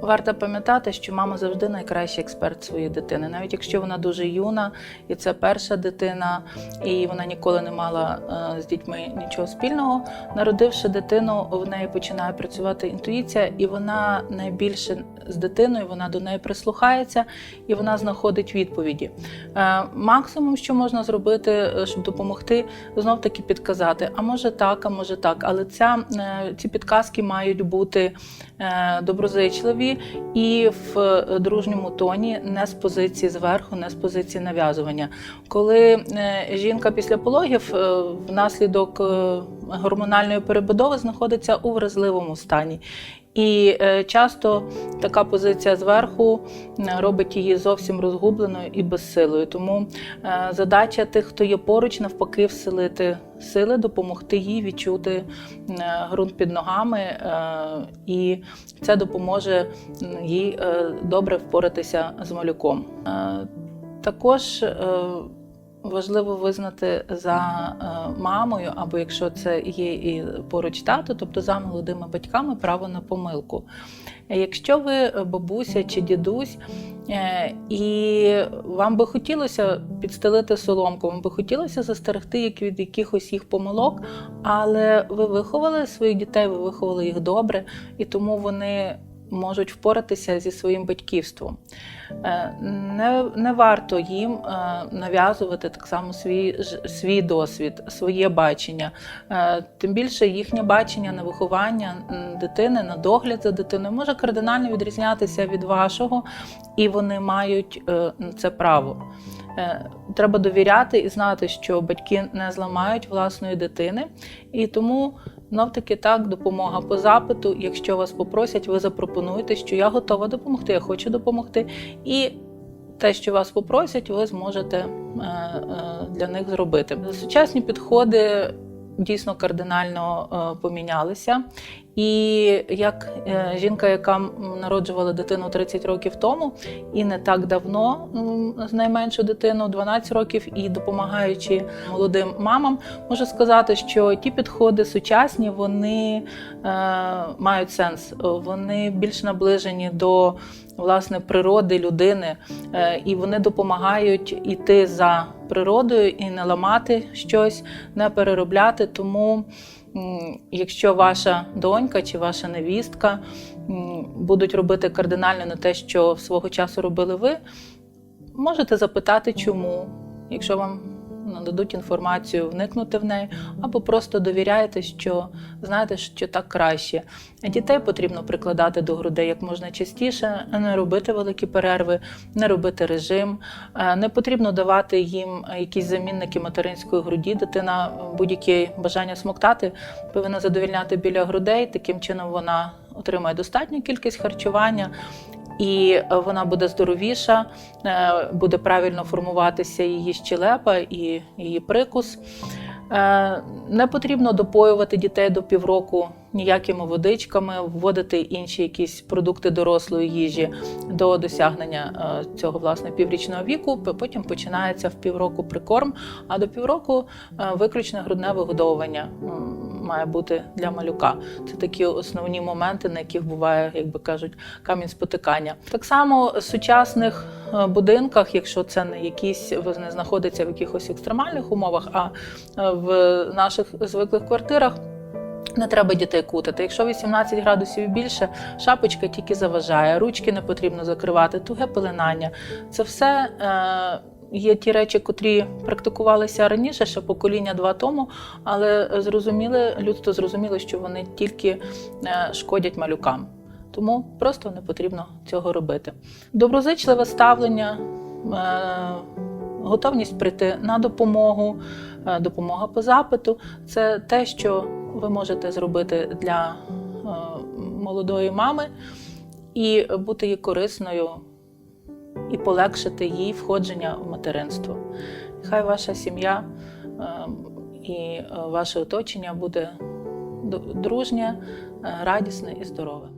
Варто пам'ятати, що мама завжди найкращий експерт своєї дитини, навіть якщо вона дуже юна, і це перша дитина, і вона ніколи не мала е, з дітьми нічого спільного. Народивши дитину, в неї починає працювати інтуїція, і вона найбільше з дитиною, вона до неї прислухається і вона знаходить відповіді. Е, Максимум, що можна зробити, е, щоб допомогти, знов таки підказати: а може так, а може так. Але ця, ці підказки мають бути е, доброзичливі і в е, дружньому тоні, не з позиції зверху, не з позиції нав'язування. Коли е, жінка після пологів е, внаслідок гормональної перебудови знаходиться у вразливому стані. І е, часто така позиція зверху е, робить її зовсім розгубленою і безсилою. Тому е, задача тих, хто є поруч, навпаки, вселити сили, допомогти їй відчути ґрунт під ногами, і це допоможе їй добре впоратися з малюком. Також важливо визнати за е, мамою, або якщо це є і поруч тато, тобто за молодими батьками, право на помилку. Якщо ви е, бабуся чи дідусь, е, і вам би хотілося підстелити соломку, вам би хотілося застерегти від якихось їх помилок, але ви виховали своїх дітей, ви виховали їх добре, і тому вони можуть впоратися зі своїм батьківством. Е, Не, не варто їм е, нав'язувати так само свій, свій досвід, своє бачення. Е, Тим більше їхнє бачення на виховання дитини, на догляд за дитиною може кардинально відрізнятися від вашого, і вони мають це право. Треба довіряти і знати, що батьки не зламають власної дитини, і тому знов таки так, допомога по запиту. Якщо вас попросять, ви запропонуєте, що я готова допомогти, я хочу допомогти. І те, що вас попросять, ви зможете е, е, для них зробити. Сучасні підходи дійсно кардинально е, помінялися. І як е, жінка, яка народжувала дитину 30 років тому, і не так давно з найменшу дитину 12 років, і допомагаючи молодим мамам, можу сказати, що ті підходи сучасні вони е, мають сенс. Вони більш наближені до власне природи людини, е, і вони допомагають іти за природою і не ламати щось, не переробляти. Тому, якщо ваша донька чи ваша невістка будуть робити кардинально не те, що свого часу робили ви, можете запитати, чому, якщо вам нададуть інформацію, вникнути в неї, або просто довіряєте, що знаєте, що так краще. Дітей потрібно прикладати до грудей як можна частіше, не робити великі перерви, не робити режим. Е, Не потрібно давати їм якісь замінники материнської груді. Дитина будь-яке бажання смоктати повинна задовільняти біля грудей. Таким чином вона отримає достатню кількість харчування. І е, вона буде здоровіша, е, буде правильно формуватися її щелепа і її прикус. Е, Не потрібно допоювати дітей до півроку ніякими водичками, вводити інші якісь продукти дорослої їжі до досягнення цього власне піврічного віку. Потім починається в півроку прикорм, а до півроку виключне грудне вигодовування має бути для малюка. Це такі основні моменти, на яких буває, як би кажуть, камінь спотикання. Так само в сучасних е, будинках, якщо це не якісь не знаходиться в якихось екстремальних умовах, а е, в наших звиклих квартирах. Не треба дітей кутати. Якщо 18 градусів і більше, шапочка тільки заважає, ручки не потрібно закривати, туге пеленання. Це все е, є ті речі, котрі практикувалися раніше, ще покоління два тому, але зрозуміли, людство зрозуміло, що вони тільки е, шкодять малюкам. Тому просто не потрібно цього робити. Доброзичливе ставлення, е, готовність прийти на допомогу, е, допомога по запиту це те, що ви можете зробити для молодої мами і бути корисною, і полегшити їй входження в материнство. Хай ваша сім'я е, і е, ваше оточення буде дружнє, е, радісне і здорове.